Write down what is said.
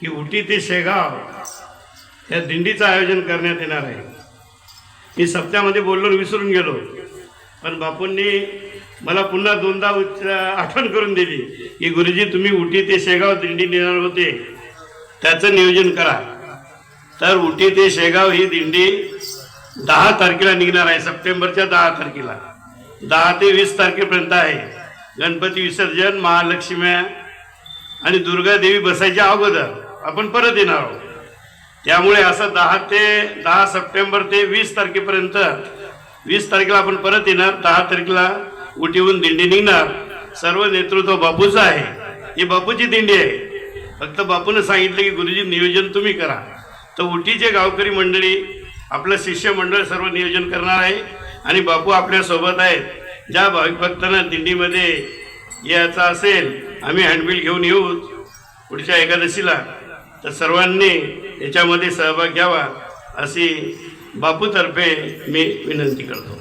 की उटी ते शेगाव या दिंडीचं आयोजन करण्यात येणार आहे. मी सप्त्यामध्ये बोललो विसरून गेलो. पण बापूंनी मला पुन्हा दोनदा उच्च आठवण करून दिली की गुरुजी तुम्ही उटी ते शेगाव दिंडी नेणार होते. त्याचं नियोजन करा. तर उटी ते शेगाव ही दिंडी दहा तारखेला निघणार आहे सप्टेंबरच्या दहा तारखेला. दहा ते वीस तारखेपर्यंत आहे. गणपती विसर्जन महालक्ष्म्या आणि दुर्गा देवी बसायच्या अगोदर. आपण परत येणार आहोत. त्यामुळे असं दहा ते दहा सप्टेंबर ते वीस तारखेपर्यंत वीस तारखेला आपण परत येणार दहा तारखेला उठीहून दिंडी निघणार. सर्व नेतृत्व बापूचं आहे. ही बापूची दिंडी आहे. फक्त बापूनं सांगितलं की गुरुजी नियोजन तुम्ही करा. तर उटीचे गावकरी मंडळी आपलं शिष्यमंडळ सर्व नियोजन करणार आहे आणि बापू आपल्यासोबत आहेत. ज्या भाविक भक्तांना दिंडीमध्ये यायचं असेल आम्ही हँडबिल घेऊन येऊ पुढच्या एकादशीला. तर सर्वांनी याच्यामध्ये सहभाग घ्यावा अशी बापूतर्फे मी विनंती करतो.